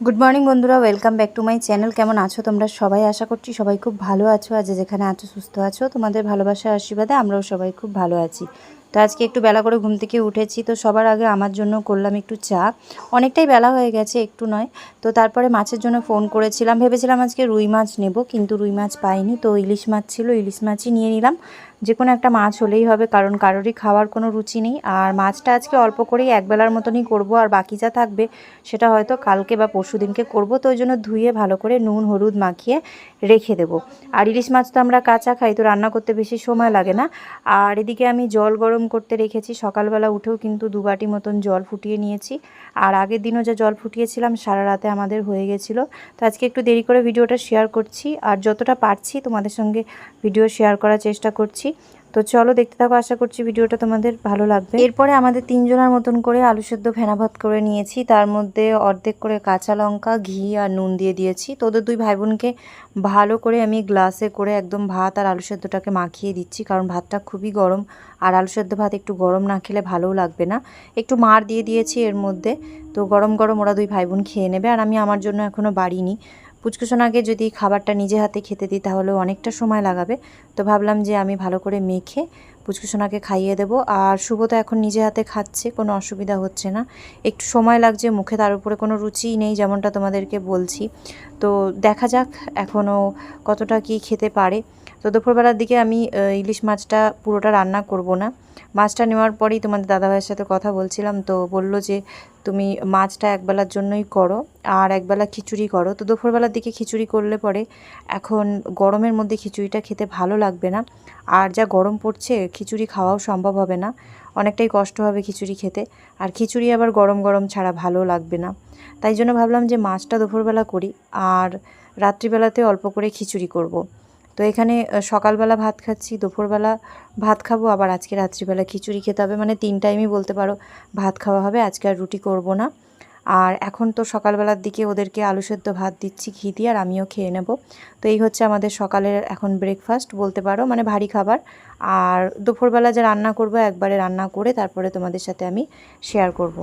Good morning বন্ধুরা। Welcome back to my channel কেমন আছো তোমরা? সবাই আশা করছি সবাই খুব ভালো আছো। আজ যেখানে আছো, সুস্থ আছো। তোমাদের ভালোবাসার আশীর্বাদে আমরাও সবাই খুব ভালো আছি। তো আজকে একটু বেলা করে ঘুম থেকে উঠেছি। তো সবার আগে আমার জন্য করলাম একটু চা। অনেকটাই বেলা হয়ে গেছে, একটু নয়। তো তারপরে মাছের জন্য ফোন করেছিলাম। ভেবেছিলাম আজকে রুই মাছ নেব, কিন্তু রুই মাছ পাইনি। তো ইলিশ মাছ ছিল, ইলিশ মাছই নিয়ে নিলাম। যে কোনো একটা মাছ হলেই হবে, কারণ কারোরই খাওয়ার কোনো রুচি নেই। আর মাছটা আজকে অল্প করেই একবেলার মতনই করব, আর বাকি যা থাকবে সেটা হয়তো কালকে বা পরশু দিনকে করব। তো ওই জন্য ধুয়ে ভালো করে নুন, হলুদ মাখিয়ে রেখে দেবো। আর ইলিশ মাছ তো আমরা কাঁচা খাই, তো রান্না করতে বেশি সময় লাগে না। আর এদিকে আমি জল গরম করতে রেখেছি, সকালবেলা উঠেও কিন্তু দু বাটি মতন জল ফুটিয়ে নিয়েছি। আর আগের দিনও যে জল ফুটিয়েছিলাম, সারা রাতে আমাদের হয়ে গেছিল। তো আজকে একটু দেরি করে ভিডিওটা শেয়ার করছি। আর যতটা পারছি তোমাদের সঙ্গে ভিডিও শেয়ার করার চেষ্টা করছি। তো চলো দেখতে থাকো, আশা করছি ভিডিওটা তোমাদের ভালো লাগবে। এরপরে আমাদের তিনজনের মতন করে আলু সেদ্ধ ফেনা ভাত করে নিয়েছি। তার মধ্যে অর্ধেক করে কাঁচা লঙ্কা, ঘি আর নুন দিয়ে দিয়েছি। তো ওদের দুই ভাই বোনকে ভালো করে আমি গ্লাসে করে একদম ভাত আর আলু সেদ্ধটাকে মাখিয়ে দিচ্ছি, কারণ ভাতটা খুবই গরম। আর আলু সেদ্ধ ভাত একটু গরম না খেলে ভালোও লাগবে না। একটু মার দিয়ে দিয়েছি এর মধ্যে। তো গরম গরম ওরা দুই ভাই বোন খেয়ে নেবে। আর আমি আমার জন্য এখনও বাড়িনি। পুচকুসোনাকে যদি খাবারটা নিজে হাতে খেতে দিই তাহলে অনেকটা সময় লাগাবে। তো ভাবলাম যে আমি ভালো করে মেখে পুচকুসোনাকে খাইয়ে দেবো। আর শুভ তো এখন নিজে হাতে খাচ্ছে, কোনো অসুবিধা হচ্ছে না। একটু সময় লাগছে, মুখে তার উপরে কোনো রুচি নেই, যেমনটা তোমাদেরকে বলছি। তো দেখা যাক এখনও কতটা কি খেতে পারে। তো দুপুরবেলার দিকে আমি ইলিশ মাছটা পুরোটা রান্না করব না। মাছটা নেওয়ার পরেই তোমাদের দাদাভাইয়ের সাথে কথা বলছিলাম, তো বলল যে তুমি মাছটা একবেলার জন্যই করো আর একবেলা খিচুড়ি করো। তো দুপুরবেলার দিকে খিচুড়ি করলে পরে এখন গরমের মধ্যে খিচুড়িটা খেতে ভালো লাগবে না। আর যা গরম পড়ছে, খিচুড়ি খাওয়াও সম্ভব হবে না। অনেকটাই কষ্ট হবে খিচুড়ি খেতে। আর খিচুড়ি আবার গরম গরম ছাড়া ভালো লাগবে না। তাই জন্য ভাবলাম যে মাছটা দুপুরবেলা করি আর রাত্রিবেলাতে অল্প করে খিচুড়ি করব। তো এখানে সকালবেলা ভাত খাচ্ছি, দুপুরবেলা ভাত খাব, আবার আজকে রাত্রিবেলা খিচুড়ি খেতে হবে। মানে তিন টাইমই বলতে পারো, ভাত খাওয়া হবে, আজকে আর রুটি করব না। আর এখন তো সকালবেলার দিকে ওদেরকে আলু সেদ্ধ ভাত দিচ্ছি, ঘি দিয়ে, আর আমিও খেয়ে নেব। তো এই হচ্ছে আমাদের সকালের এখন ব্রেকফাস্ট বলতে পারো মানে ভারী খাবার। আর দুপুরবেলা যে রান্না করব, একবারে রান্না করে তারপরে তোমাদের সাথে আমি শেয়ার করব।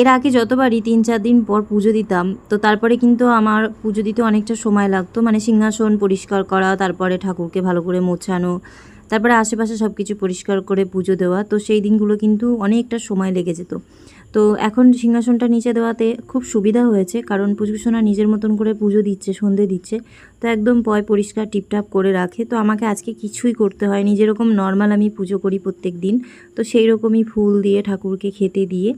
এর আগে যতবারই তিন চার দিন পর পুজো দিতাম, তো তারপরে কিন্তু আমার পুজো দিতে অনেকটা সময় লাগতো। মানে সিংহাসন পরিষ্কার করা, তারপরে ঠাকুরকে ভালো করে মোছানো, তারপরে আশেপাশে সব কিছু পরিষ্কার করে পুজো দেওয়া। তো সেই দিনগুলো কিন্তু অনেকটা সময় লেগে যেত। তো এখন সিংহাসনটা নিচে দেওয়াতে খুব সুবিধা হয়েছে, কারণ পুজোসোনা নিজের মতন করে পুজো দিচ্ছে, সন্ধে দিচ্ছে। তো একদম পয় পরিষ্কার টিপটাপ করে রাখে। তো আমাকে আজকে কিছুই করতে হয়নি, যেরকম নর্মাল আমি পুজো করি প্রত্যেক দিন, তো সেই রকমই ফুল দিয়ে ঠাকুরকে খেতে দিয়ে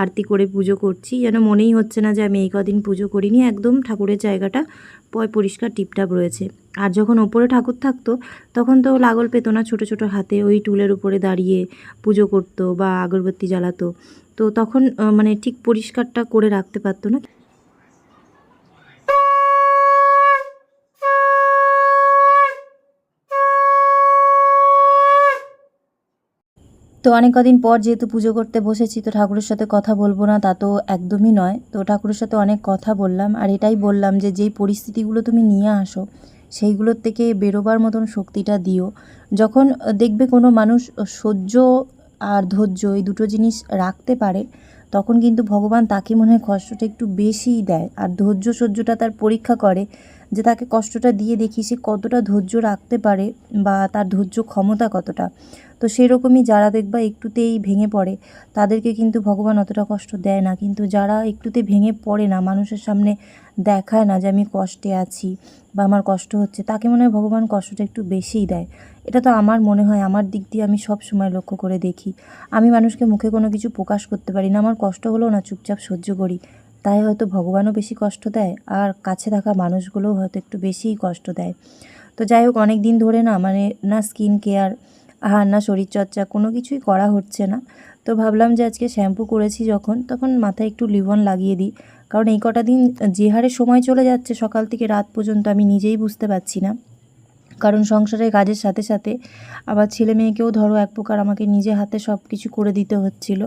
আরতি করে পুজো করছি। যেন মনেই হচ্ছে না যে আমি এই কদিন পুজো করিনি, একদম ঠাকুরের জায়গাটা পয় পরিষ্কার টিপটাপ রয়েছে। আর যখন ওপরে ঠাকুর থাকতো, তখন তো লাগল পেত না, ছোটো ছোটো হাতে ওই টুলের উপরে দাঁড়িয়ে পুজো করতো বা আগরবাতি জ্বালাতো। তো তখন মানে ঠিক পরিষ্কারটা করে রাখতে পারতো না। তো অনেক কদিন পর যেহেতু পুজো করতে বসেছি, তো ঠাকুরের সাথে কথা বলব না, তা তো একদমই নয়। তো ঠাকুরের সাথে অনেক কথা বললাম, আর এটাই বললাম যে, যেই পরিস্থিতিগুলো তুমি নিয়ে আসো, সেইগুলোর থেকে বেরোবার মতন শক্তিটা দিও। যখন দেখবে কোনো মানুষ সহ্য আর ধৈর্য, এই দুটো জিনিস রাখতে পারে, তখন কিন্তু ভগবান তাকে মনে হয় কষ্টটা একটু বেশিই দেয়। আর ধৈর্য সহ্যটা তার পরীক্ষা করে যে তাকে কষ্টটা দিয়ে দেখি সে কতটা ধৈর্য রাখতে পারে বা তার ধৈর্য ক্ষমতা কতটা। তো সেরকমই যারা দেখবা একটুতেই ভেঙে পড়ে, তাদেরকে কিন্তু ভগবান অতটা কষ্ট দেয় না। কিন্তু যারা একটুতে ভেঙে পড়ে না, মানুষের সামনে দেখায় না যে আমি কষ্টে আছি বা আমার কষ্ট হচ্ছে, তাকে মনে হয় ভগবান কষ্টটা একটু বেশিই দেয়। এটা তো আমার মনে হয়, আমার দিক দিয়ে আমি সব সময় লক্ষ্য করে দেখি। আমি মানুষকে মুখে কোনো কিছু প্রকাশ করতে পারি না, আমার কষ্ট হলেও না চুপচাপ সহ্য করি। তাই হয়তো ভগবানও বেশি কষ্ট দেয়, আর কাছে থাকা মানুষগুলোও হয়তো একটু বেশিই কষ্ট দেয়। তো যাই হোক অনেক দিন ধরে না মানে না স্কিন কেয়ার, আর না শরীরচর্চা, কোনো কিছুই করা হচ্ছে না। তো ভাবলাম যে আজকে শ্যাম্পু করেছি যখন, তখন মাথায় একটু লিভন লাগিয়ে দিই। কারণ এই কটা দিন যে হারে সময় চলে যাচ্ছে সকাল থেকে রাত পর্যন্ত আমি নিজেই বুঝতে পারছি না। কারণ সংসারের কাজের সাথে সাথে আবার ছেলে মেয়েকেও ধরো এক প্রকার আমাকে নিজে হাতে সব কিছু করে দিতে হচ্ছিল।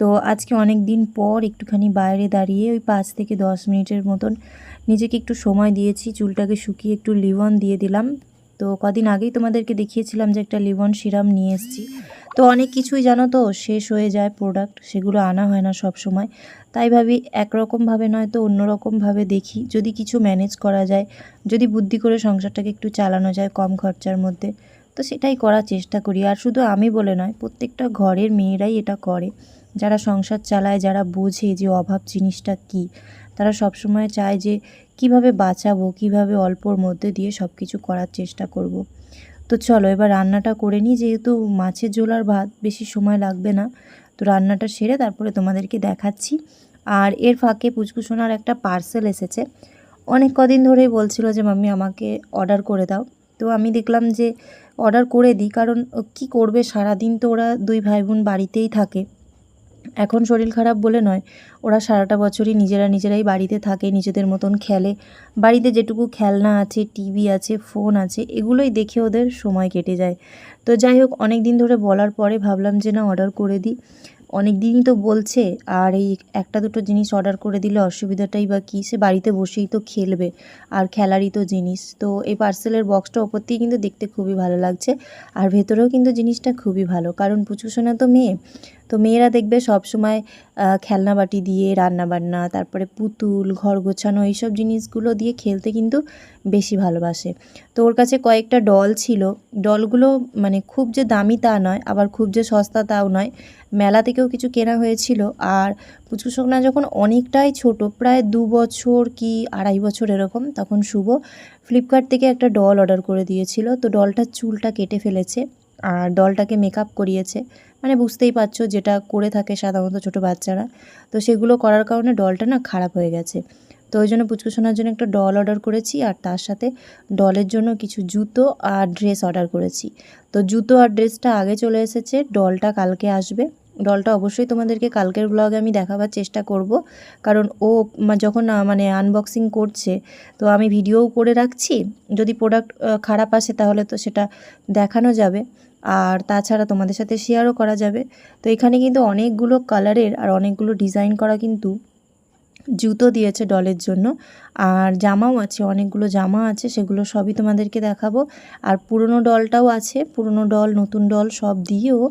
তো আজকে অনেক দিন পর একটুখানি বাইরে দাঁড়িয়ে ওই পাঁচ থেকে দশ মিনিটের মতন নিজেকে একটু সময় দিয়েছি, চুলটাকে শুকিয়ে একটু লিভন দিয়ে দিলাম। তো কদিন আগেই তোমাদেরকে দেখিয়েছিলাম যে একটা লিভন সিরাম নিয়ে এসেছি। তো অনেক কিছুই জানো তো শেষ হয়ে যায় প্রোডাক্ট সেগুলো আনা হয় না সব সময়। তাই ভাবি একরকমভাবে নয় তো অন্যরকমভাবে দেখি। যদি কিছু ম্যানেজ করা যায়, যদি বুদ্ধি করে সংসারটাকে একটু চালানো যায় কম খরচার মধ্যে, তো সেটাই করার চেষ্টা করি। আর শুধু আমি বলে নয়, প্রত্যেকটা ঘরের মেয়েরাই এটা করে। যারা সংসার চালায়, যারা বোঝে যে অভাব জিনিসটা কী, তারা সবসময় চায় যে কীভাবে বাঁচাবো, কীভাবে অল্পর মধ্যে দিয়ে সব কিছু করার চেষ্টা করব। তো চলো, এবার রান্নাটা করে নিই। যেহেতু মাছের ঝোল আর ভাত, বেশি সময় লাগবে না। তো রান্নাটা সেরে তারপরে তোমাদেরকে দেখাচ্ছি। আর এর ফাঁকে পুচকুসোনার একটা পার্সেল এসেছে। অনেক কদিন ধরেই বলছিল যে, মাম্মি, আমাকে অর্ডার করে দাও। তো আমি দেখলাম যে অর্ডার করে দিই, কারণ কি করবে? সারাদিন তো ওরা দুই ভাই বোন বাড়িতেই থাকে। এখন শরীর খারাপ বলে নয়। ওরা সারাটা বছরই নিজেরা নিজেরাই বাড়িতে থাকে, নিজেদের মতন খেলে। বাড়িতে যেটুকু খেলনা আছে, টিভি আছে, ফোন আছে, এগুলোই দেখে ওদের সময় কেটে যায়। তো যাই হোক অনেক দিন ধরে বলার পরে ভাবলাম যে না অর্ডার করে দিই। অনেক দিনই তো বলছে, আর এই একটা দুটো জিনিস অর্ডার করে দিলে অসুবিধাটাই বা কী? সে বাড়িতে বসেই তো খেলবে, আর খেলারই তো জিনিস। তো এই পার্সেলের বক্সটা ওপর থেকে কিন্তু দেখতে খুবই ভালো লাগছে, আর ভেতরেও কিন্তু জিনিসটা খুবই ভালো। কারণ পুচুসোনা তো মেয়ে তো মেয়েরা দেখবে সব সময় খেলনা বাটি দিয়ে, রান্না বান্না, তারপরে পুতুল, ঘর গোছানো, এইসব জিনিসগুলো দিয়ে খেলতে কিন্তু বেশি ভালোবাসে। তো ওর কাছে কয়েকটা ডল ছিল। ডলগুলো মানে খুব যে দামি তা নয়, আবার খুব যে সস্তা তাও নয়। মেলা থেকেও কিছু কেনা হয়েছিল। আর পুচু যখন অনেকটাই ছোট, প্রায় দু বছর কি আড়াই বছর এরকম, তখন শুভ ফ্লিপকার্ট থেকে একটা ডল অর্ডার করে দিয়েছিল। তো ডলটার চুলটা কেটে ফেলেছে। আর ডলটাকে মেকআপ করিয়েছে। মানে বুঝতেই পারছ যেটা করে থাকে সাধারণত ছোটো বাচ্চারা। তো সেগুলো করার কারণে ডলটা না খারাপ হয়ে গেছে। তো ওই জন্য পুচকুসোনার জন্য একটা ডল অর্ডার করেছি আর তার সাথে ডলের জন্য কিছু জুতো আর ড্রেস অর্ডার করেছি। তো জুতো আর ড্রেসটা আগে চলে এসেছে ডলটা কালকে আসবে। ডলটা অবশ্যই তোমাদেরকে কালকের ব্লগে আমি দেখাবার চেষ্টা করব। কারণ ও যখন মানে আনবক্সিং করছে, তো আমি ভিডিওও করে রাখছি। যদি প্রোডাক্ট খারাপ আসে তাহলে তো সেটা দেখানো যাবে। আর তাছাড়া তোমাদের সাথে শেয়ারও করা যাবে। তো এখানে কিন্তু অনেকগুলো কালারের আর অনেকগুলো ডিজাইন করা কিন্তু জুতো দিয়েছে ডলের জন্য। আর জামাও আছে, অনেকগুলো জামা আছে, সেগুলো সবই তোমাদেরকে দেখাবো। আর পুরনো ডলটাও আছে, পুরনো ডল নতুন ডল সব দিয়েও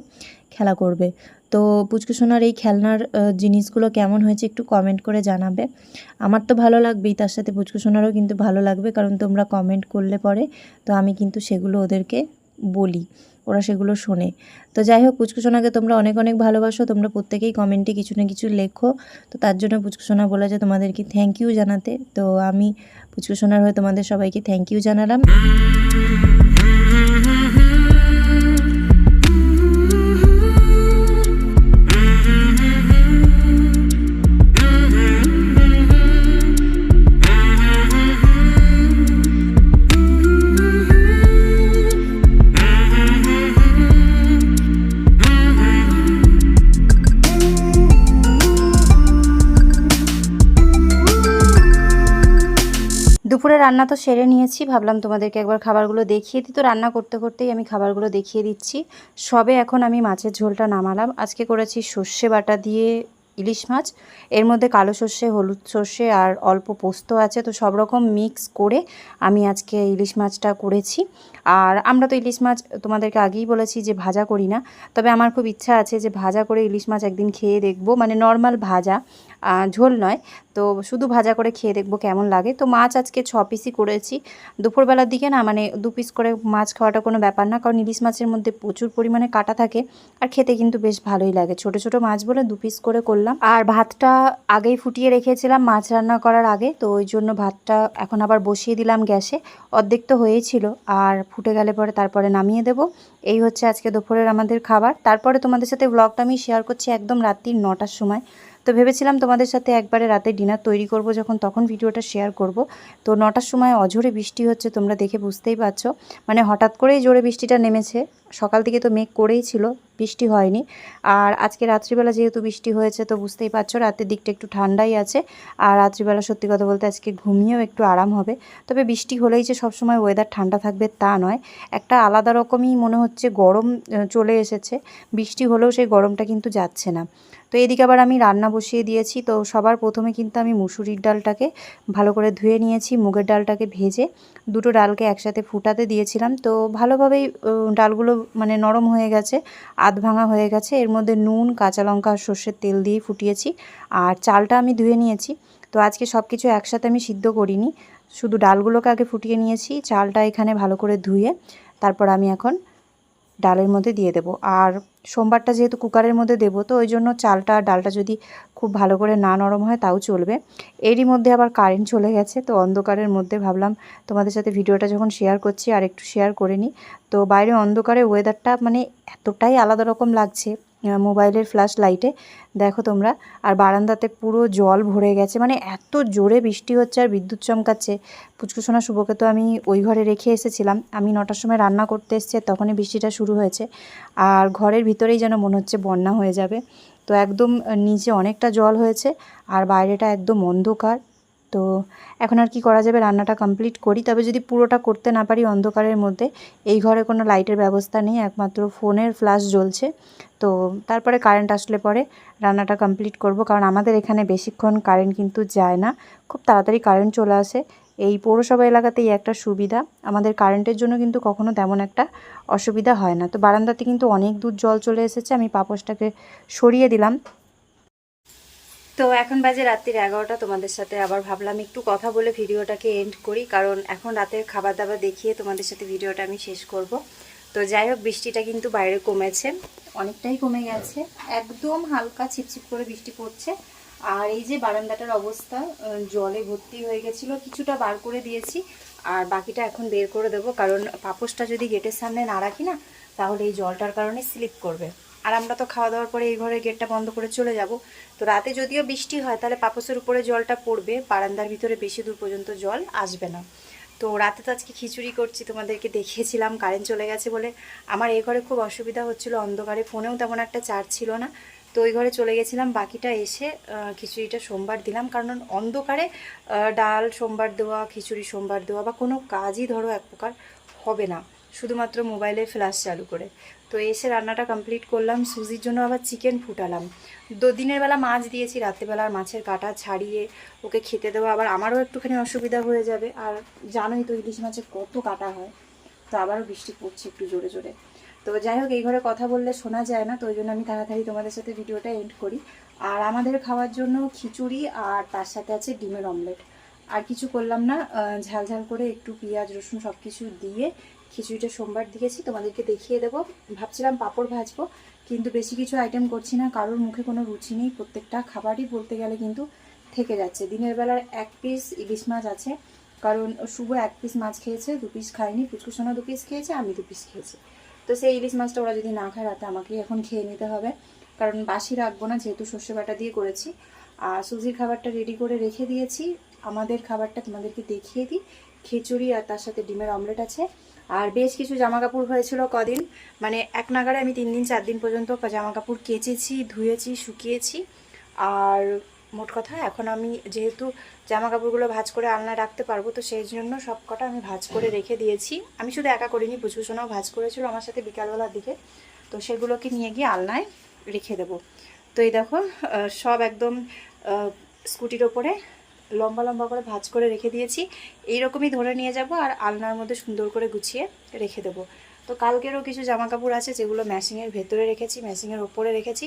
খেলা করবে। তো পুচকুসোনার এই খেলনার জিনিসগুলো কেমন হয়েছে একটু কমেন্ট করে জানাবে। আমার তো ভালো লাগবেই, তার সাথে পুচকুসোনারও কিন্তু ভালো লাগবে, কারণ তোমরা কমেন্ট করলে পরে। তো আমি কিন্তু সেগুলো ওদেরকে বলি। ওরা সেগুলো শোনে। তো যাই হোক পুচকুসোনাকে তোমরা অনেক অনেক ভালোবাসো। তোমরা প্রত্যেকেই কমেন্টে কিছু না কিছু লেখো। তো তার জন্য পুচকুসোনা বলে যে তোমাদেরকে থ্যাংক ইউ জানাতে। তো আমি পুচকুসোনার হয়ে তোমাদের সবাইকে থ্যাংক ইউ জানালাম। রান্না তো সেরে নিয়েছি, ভাবলাম তোমাদেরকে একবার খাবারগুলো দেখিয়ে দিই। তো রান্না করতে করতেই আমি খাবারগুলো দেখিয়ে দিচ্ছি। সবে এখন আমি মাছের ঝোলটা নামালাম। আজকে করেছি সর্ষে বাটা দিয়ে ইলিশ মাছ। এর মধ্যে কালো সর্ষে, হলুদ সর্ষে আর অল্প পোস্ত আছে। তো সব রকম মিক্স করে আমি আজকে ইলিশ মাছটা করেছি। আর আমরা তো ইলিশ মাছ তোমাদেরকে আগেই বলেছি যে ভাজা করি না। তবে আমার খুব ইচ্ছা আছে যে ভাজা করে ইলিশ মাছ একদিন খেয়ে দেখব। মানে নর্মাল ভাজা। ঝোল নয়। তো শুধু ভাজা করে খেয়ে দেখব কেমন লাগে। তো মাছ আজকে ছ পিসই করেছি। দুপুরবেলার দিকে না মানে দু পিস করে মাছ খাওয়াটা কোনো ব্যাপার না, কারণ ইলিশ মাছের মধ্যে প্রচুর পরিমাণে কাটা থাকে আর খেতে কিন্তু বেশ ভালোই লাগে। ছোট ছোট মাছ বলে দু পিস করে করলাম। আর ভাতটা আগেই ফুটিয়ে রেখেছিলাম মাছ রান্না করার আগে। তো ওই জন্য ভাতটা এখন আবার বসিয়ে দিলাম গ্যাসে। অর্ধেক তো হয়েছিল, আর ফুটে গেলে পরে তারপরে নামিয়ে দেব। এই হচ্ছে আজকে দুপুরের আমাদের খাবার। তারপরে তোমাদের সাথে ব্লগটা আমি শেয়ার করছি একদম রাত্রির নটার সময়। তো ভেবেছিলাম তোমাদের সাথে একবারে রাতে ডিনার তৈরি করব, যখন তখন ভিডিওটা শেয়ার করব। তো নটার সময় অঝোরে বৃষ্টি হচ্ছে, তোমরা দেখে বুঝতেই পারছ। মানে হঠাৎ করেই জোরে বৃষ্টিটা নেমেছে। সকাল থেকে তো মেঘ করেই ছিল, বৃষ্টি হয়নি। আর আজকে রাত্রিবেলা যেহেতু বৃষ্টি হয়েছে, তো বুঝতেই পারছ রাতের দিকটা একটু ঠান্ডাই আছে। আর রাত্রিবেলা সত্যি কথা বলতে আজকে ঘুমিয়েও একটু আরাম হবে। তবে বৃষ্টি হলেই যে সবসময় ওয়েদার ঠান্ডা থাকবে তা নয়, একটা আলাদা রকমই মনে হচ্ছে গরম চলে এসেছে। বৃষ্টি হলেও সেই গরমটা কিন্তু যাচ্ছে না। তো এদিকে আবার আমি রান্না বসিয়ে দিয়েছি, তো সবার প্রথমে কিন্তু আমি মুসুরির ডালটাকে ভালো করে ধুয়ে নিয়েছি, মুগের ডালটাকে ভেজে দুটো ডালকে একসাথে ফুটাতে দিয়েছিলাম। তো ভালোভাবেই ডালগুলো মানে নরম হয়ে গেছে, আধ ভাঙা হয়ে গেছে। এর মধ্যে নুন, কাঁচা লঙ্কা আর সর্ষের তেল দিয়ে ফুটিয়েছি আর চালটা আমি ধুয়ে নিয়েছি। তো আজকে সব কিছু একসাথে আমি সিদ্ধ করিনি। শুধু ডালগুলোকে আগে ফুটিয়ে নিয়েছি, চালটা এখানে ভালো করে ধুয়ে তারপর আমি এখন ডালের মধ্যে দিয়ে দেব। আর সোমবারটা যেহেতু কুকারের মধ্যে দেব, তো ওই জন্য চালটা, ডালটা যদি খুব ভালো করে না নরম হয় তাও চলবে। এরই মধ্যে আবার কারেন্ট চলে গেছে, তো অন্ধকারের মধ্যে ভাবলাম তোমাদের সাথে ভিডিওটা যখন শেয়ার করছি আর একটু শেয়ার করে নিই। তো বাইরে অন্ধকারে ওয়েদারটা মানে এতটাই আলাদা রকম লাগছে। মোবাইলের ফ্ল্যাশ লাইটে। দেখো তোমরা, আর বারান্দাতে পুরো জল ভরে গেছে। মানে এত জোরে বৃষ্টি হচ্ছে আর বিদ্যুৎ চমকাচ্ছে। পুচকুসোনা শুভকে তো আমি ওই ঘরে রেখে এসেছিলাম। আমি নটার সময় রান্না করতে এসেছি তখনই বৃষ্টিটা শুরু হয়েছে। আর ঘরের ভিতরেই যেন মনে হচ্ছে বন্যা হয়ে যাবে। তো একদম নিচে অনেকটা জল হয়েছে। আর বাইরেটা একদম অন্ধকার। তো এখন আর কি করা যাবে? রান্নাটা কমপ্লিট করি। তবে যদি পুরোটা করতে না পারি অন্ধকারের মধ্যে, এই ঘরে কোনো লাইটের ব্যবস্থা নেই, একমাত্র ফোনের ফ্ল্যাশ জ্বলছে। তো তারপরে কারেন্ট আসলে পরে রান্নাটা কমপ্লিট করব। কারণ আমাদের এখানে বেশিক্ষণ কারেন্ট কিন্তু যায় না। খুব তাড়াতাড়ি কারেন্ট চলে আসে। এই পৌরসভা এলাকাতেই একটা সুবিধা। আমাদের কারেন্টের জন্য কিন্তু কখনো তেমন একটা অসুবিধা হয় না। তো বারান্দাতে কিন্তু অনেক দূর জল চলে এসেছে। আমি পাপোশটাকে সরিয়ে দিলাম। তো এখন বাজে রাত্রির এগারোটা, তোমাদের সাথে আবার ভাবলাম একটু কথা বলে ভিডিওটাকে এন্ড করি, কারণ এখন রাতের খাবার দাবার দেখিয়ে তোমাদের সাথে ভিডিওটা আমি শেষ করব। তো যাই হোক, বৃষ্টিটা কিন্তু বাইরে কমেছে, অনেকটাই কমে গেছে। একদম হালকা ছিপছিপ করে বৃষ্টি পড়ছে। আর এই যে বারান্দাটার অবস্থা জলে ভর্তি হয়ে গেছিল, কিছুটা বার করে দিয়েছি, আর বাকিটা এখন বের করে দেবো, কারণ পাপোসটা যদি গেটের সামনে না রাখি না, তাহলে এই জলটার কারণে স্লিপ করবে। আর আমরা তো খাওয়া দাওয়ার পরে এই ঘরের গেটটা বন্ধ করে চলে যাব। তো রাতে যদিও বৃষ্টি হয়, তাহলে পাপোসের উপরে জলটা পড়বে। বারান্দার ভিতরে বেশি দূর পর্যন্ত জল আসবে না। তো রাতে তো আজকে খিচুড়ি করছি, তোমাদেরকে দেখিয়েছিলাম, কারেন্ট চলে গেছে বলে। আমার এই ঘরে খুব অসুবিধা হচ্ছিল, অন্ধকারে ফোনেও তেমন একটা চার্জ ছিল না। তো ওই ঘরে চলে গেছিলাম, বাকিটা এসে খিচুড়িটা সোমবার দিলাম। কারণ অন্ধকারে ডাল সোমবার দেওয়া, খিচুড়ি সোমবার দেওয়া বা কোনো কাজই ধরো এক প্রকার হবে না। শুধুমাত্র মোবাইলে ফ্ল্যাশ চালু করে। তো এসে রান্নাটা কমপ্লিট করলাম। সুজির জন্য আবার চিকেন ফুটালাম। দিনের বেলা মাছ দিয়েছি, রাত্রেবেলা মাছের কাটা ছাড়িয়ে ওকে খেতে দেওয়া আবার আমারও একটুখানি অসুবিধা হয়ে যাবে। আর জানোই তো ইলিশ মাছের কত কাটা হয়। তো আবারও বৃষ্টি পড়ছে একটু জোরে জোরে। তো যাই হোক, এই ঘরে কথা বললে শোনা যায় না। তো ওই জন্য আমি তাড়াতাড়ি তোমাদের সাথে ভিডিওটা এন্ড করি। আর আমাদের খাওয়ার জন্য খিচুড়ি আর তার সাথে আছে ডিমের অমলেট আর কিছু করলাম না ঝাল ঝাল করে একটু পেঁয়াজ, রসুন সব কিছু দিয়ে খিচুড়িটা সোমবার দিয়েছি, তোমাদেরকে দেখিয়ে দেবো। ভাবছিলাম পাঁপড় ভাজবো, কিন্তু বেশি কিছু আইটেম করছি না, কারোর মুখে কোনো রুচি নেই, প্রত্যেকটা খাবারই বলতে গেলে কিন্তু থেকে যাচ্ছে। দিনের বেলার এক পিস ইলিশ মাছ আছে, কারণ শুভ এক পিস মাছ খেয়েছে, দু পিস খায়নি পুচকুসোনা দু পিস খেয়েছে, আমি দু পিস খেয়েছি। তো সেই ইলিশ মাছটা ওরা যদি না খায়, রাতে আমাকেই এখন খেয়ে নিতে হবে। কারণ বাসি রাখব না, যেহেতু সর্ষে বাটা দিয়ে করেছি। আর সুজির খাবারটা রেডি করে রেখে দিয়েছি। আমাদের খাবারটা তোমাদেরকে দেখিয়ে দিই। খিচুড়ি আর তার সাথে ডিমের অমলেট আছে। আর বেশ কিছু জামা কাপড় হয়েছিল কদিন। মানে এক নাগারে আমি তিন দিন, চার দিন পর্যন্ত জামা কাপড় কেচেছি, ধুয়েছি, শুকিয়েছি। আর মোট কথা, এখন আমি যেহেতু জামা কাপড়গুলো ভাঁজ করে আলনায় রাখতে পারব, তো সেই জন্য সব কটা আমি ভাজ করে রেখে দিয়েছি। আমি শুধু একা করিনি পুচকুসোনাও ভাজ করেছিল আমার সাথে বিকালবেলার দিকে। তো সেগুলোকে নিয়ে গিয়ে আলনায় রেখে দেবো। তো এই দেখো সব একদম স্কুটির ওপরে লম্বা লম্বা করে ভাঁজ করে রেখে দিয়েছি। এইরকমই ধরে নিয়ে যাব আর আলনার মধ্যে সুন্দর করে গুছিয়ে রেখে দেবো। তো কালকেরও কিছু জামা কাপড় আছে যেগুলো ম্যাশিংয়ের ভেতরে রেখেছি ম্যাশিংয়ের ওপরে রেখেছি।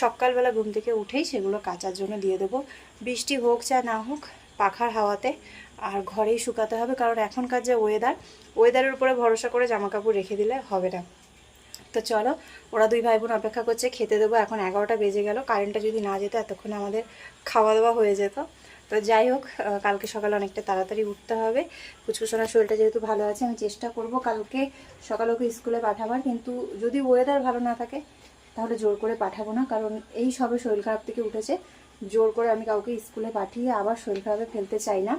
সকালবেলা ঘুম থেকে উঠেই সেগুলো কাচার জন্য দিয়ে দেবো। বৃষ্টি হোক চা না হোক, পাখার হাওয়াতে আর ঘরেই শুকাতে হবে কারণ এখনকার যে ওয়েদার ওয়েদারের উপরে ভরসা করে জামা কাপড় রেখে দিলে হবে না। তো চলো, ওরা দুই ভাই বোন অপেক্ষা করছে, খেতে দেবো। এখন এগারোটা বেজে গেল কারেন্টটা যদি না যেত এতক্ষণে আমাদের খাওয়া দাওয়া হয়ে যেত। তো যাই হোক কালকে সকালে অনেকটা তাড়াতাড়ি উঠতে হবে। পুচকুসোনার শরীরটা যেহেতু ভালো আছে, আমি চেষ্টা করব কালকে সকালে ওকে স্কুলে পাঠাবার, কিন্তু যদি ওয়েদার ভালো না থাকে, তাহলে জোর করে পাঠাবো না, কারণ এই সবে শরীর খারাপ থেকে উঠেছে। জোর করে আমি কাউকে স্কুলে পাঠিয়ে আবার শরীর খারাপে ফেলতে চাই না।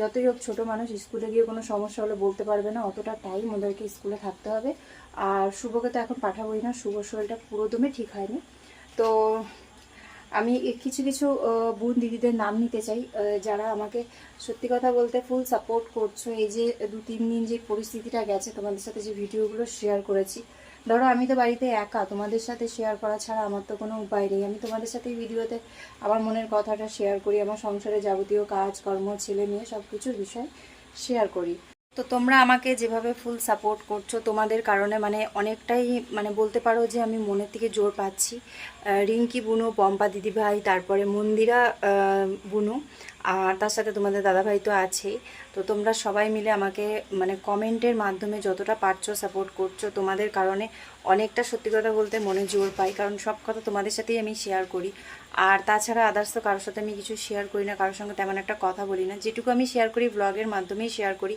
যতই হোক, ছোটো মানুষ, স্কুলে গিয়ে কোনো সমস্যা হলে বলতে পারবে না, অতটা টাইম ওদেরকে স্কুলে থাকতে হবে। আর শুভকে তো এখন পাঠাবোই না, শুভর শরীরটা পুরোদমে ঠিক হয়নি। তো আমি কিছু কিছু বোন দিদিদের নাম নিতে চাই যারা আমাকে সত্যি কথা বলতে ফুল সাপোর্ট করছ। এই যে দু তিন দিন যে পরিস্থিতিটা গেছে, তোমাদের সাথে যে ভিডিওগুলো শেয়ার করেছি। ধরো, আমি তো বাড়িতে একা, তোমাদের সাথে শেয়ার করা ছাড়া আমার তো কোনো উপায় নেই। আমি তোমাদের সাথে ভিডিওতে আমার মনের কথাটা শেয়ার করি, আমার সংসারে যাবতীয় কাজ কর্ম ছেলে মেয়ে সব কিছুর বিষয় শেয়ার করি। তো তোমরা আমাকে যেভাবে ফুল সাপোর্ট করছ তোমাদের কারণে মানে অনেকটাই মানে বলতে পারো যে আমি মনের থেকে জোর পাচ্ছি। রিঙ্কি, বুনু, পম্পা দিদিভাই, তারপরে মন্দিরা বুনু আর তার সাথে তোমাদের দাদাভাই তো আছেই। তো তোমরা সবাই মিলে আমাকে মানে কমেন্টের মাধ্যমে যতটা পারছ সাপোর্ট করছ তোমাদের কারণে অনেকটা সত্যি কথা বলতে মনে জোর পাই। কারণ সব কথা তোমাদের সাথেই আমি শেয়ার করি। আর তাছাড়া আদার্স তো কারোর সাথে আমি কিছু শেয়ার করি না, কারোর সঙ্গে তেমন একটা কথা বলি না। যেটুকু আমি শেয়ার করি ব্লগের মাধ্যমেই শেয়ার করি।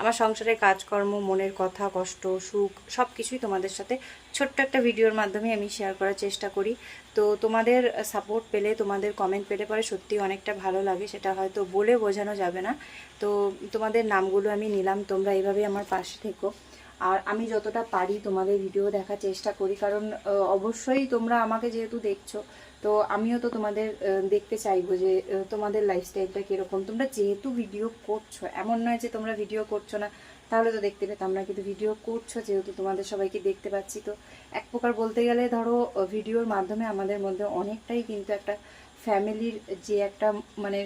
আমার সংসারের কাজকর্ম, মনের কথা, কষ্ট, সুখ সব কিছুই তোমাদের সাথে ছোট্ট একটা ভিডিওর মাধ্যমে আমি শেয়ার করার চেষ্টা করি। তো তোমাদের সাপোর্ট পেলে, তোমাদের কমেন্ট পেলে পরে সত্যি অনেকটা ভালো লাগে, সেটা হয়তো বলে বোঝানো যাবে না। তো তোমাদের নামগুলো আমি নিলাম, তোমরা এইভাবেই আমার পাশে থেকো। আর আমি যতটা পারি তোমাদের ভিডিও দেখার চেষ্টা করি, কারণ অবশ্যই তোমরা আমাকে যেহেতু দেখছ, তো আমিও তো তোমাদের দেখতে চাইব যে তোমাদের লাইফস্টাইলটা কীরকম। তোমরা যেহেতু ভিডিও করছ, এমন নয় যে তোমরা ভিডিও করছ না, তাহলে তো দেখতে পেতাম না কিন্তু ভিডিও করছ যেহেতু তোমাদের সবাইকে দেখতে পাচ্ছি। তো এক প্রকার বলতে গেলে ধরো ভিডিওর মাধ্যমে আমাদের মধ্যে অনেকটাই কিন্তু একটা ফ্যামিলির যে একটা মানে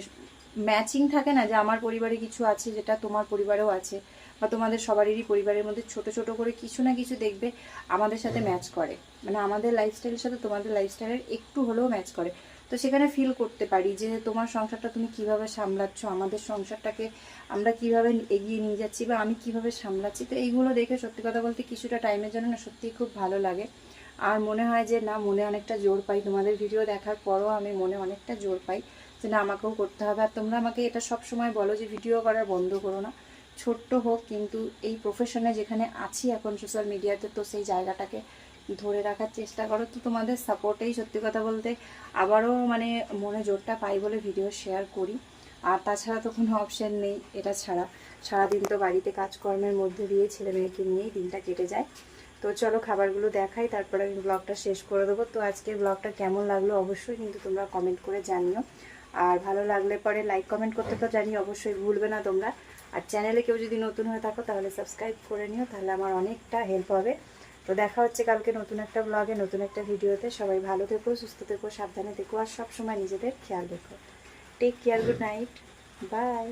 ম্যাচিং থাকে না, যে আমার পরিবারে কিছু আছে, যেটা তোমার পরিবারেও আছে বা তোমাদের সবারই পরিবারের মধ্যে ছোট ছোট করে কিছু না কিছু দেখবে আমাদের সাথে ম্যাচ করে। মানে আমাদের লাইফস্টাইলের সাথে তোমাদের লাইফস্টাইলের একটু হলেও ম্যাচ করে। তো সেখানে ফিল করতে পারি যে তোমার সংসারটা তুমি কীভাবে সামলাচ্ছ আমাদের সংসারটাকে আমরা কীভাবে এগিয়ে নিয়ে যাচ্ছি বা আমি কীভাবে সামলাচ্ছি। তো এইগুলো দেখে সত্যি কথা বলতে কিছুটা টাইমের জন্য না সত্যিই খুব ভালো লাগে। আর মনে হয় যে না মনে অনেকটা জোর পাই। তোমাদের ভিডিও দেখার পরও আমি মনে অনেকটা জোর পাই যে না আমাকেও করতে হবে। আর তোমরা আমাকে এটা সব সময় বলো যে ভিডিও করা বন্ধ করো না। ছোট্ট হোক, কিন্তু এই প্রফেশনে যেখানে আছি এখন সোশ্যাল মিডিয়াতে তো সেই জায়গাটাকে ধরে রাখার চেষ্টা করো। তো তোমাদের সাপোর্টেই সত্যি কথা বলতে আবারও মানে মনে জোরটা পাই বলে ভিডিও শেয়ার করি। আর তাছাড়া তো কোনো অপশান নেই, এটা ছাড়া। সারাদিন তো বাড়িতে কাজকর্মের মধ্যে দিয়ে ছেলে মেয়েকে নিয়েই দিনটা কেটে যায়। তো চলো খাবারগুলো দেখাই, তারপরে আমি ব্লগটা শেষ করে দেবো। তো আজকের ব্লগটা কেমন লাগল অবশ্যই কিন্তু তোমরা কমেন্ট করে জানিও। আর ভালো লাগলে পরে লাইক কমেন্ট করতে তো জানি অবশ্যই ভুলবে না তোমরা। আর চ্যানেলে কেউ যদি নতুন হয়ে থাকো, তাহলে সাবস্ক্রাইব করে নিও, তাহলে আমার অনেকটা হেল্প হবে। তো দেখা হচ্ছে কালকে নতুন একটা ব্লগে নতুন একটা ভিডিওতে সবাই ভালো থেকো, সুস্থ থেকো, সাবধানে থেকো, আর সবসময় নিজেদের খেয়াল রেখো। Take care good night bye